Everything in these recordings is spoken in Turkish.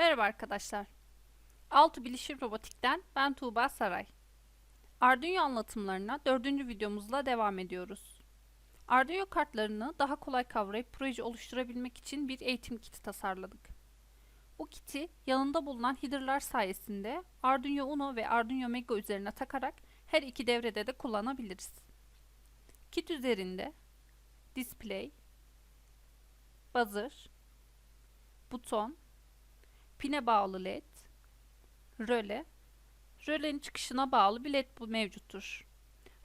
Merhaba arkadaşlar. Altı Bilişim Robotik'ten ben Tuğba Saray. Arduino anlatımlarına dördüncü videomuzla devam ediyoruz. Arduino kartlarını daha kolay kavrayıp proje oluşturabilmek için bir eğitim kiti tasarladık. Bu kiti yanında bulunan header'lar sayesinde Arduino Uno ve Arduino Mega üzerine takarak her iki devrede de kullanabiliriz. Kit üzerinde display, buzzer, buton, pine bağlı led, röle, rölenin çıkışına bağlı bir led bu mevcuttur.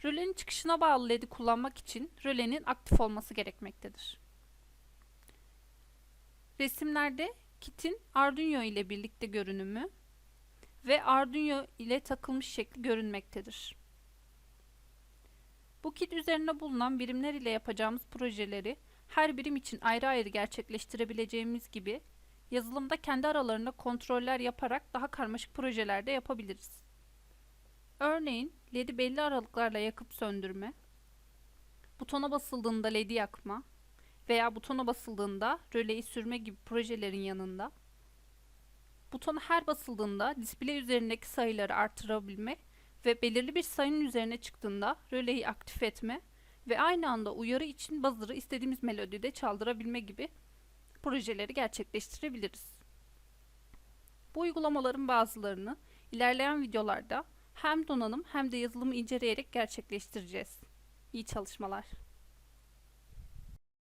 Rölenin çıkışına bağlı ledi kullanmak için rölenin aktif olması gerekmektedir. Resimlerde kitin Arduino ile birlikte görünümü ve Arduino ile takılmış şekli görünmektedir. Bu kit üzerinde bulunan birimler ile yapacağımız projeleri her birim için ayrı ayrı gerçekleştirebileceğimiz gibi yazılımda kendi aralarında kontroller yaparak daha karmaşık projelerde yapabiliriz. Örneğin LED'i belli aralıklarla yakıp söndürme, butona basıldığında LED'i yakma veya butona basıldığında röleyi sürme gibi projelerin yanında butona her basıldığında display üzerindeki sayıları artırabilme ve belirli bir sayının üzerine çıktığında röleyi aktif etme ve aynı anda uyarı için buzzer'ı istediğimiz melodide çaldırabilme gibi projeleri gerçekleştirebiliriz. Bu uygulamaların bazılarını ilerleyen videolarda hem donanım hem de yazılımı inceleyerek gerçekleştireceğiz. İyi çalışmalar.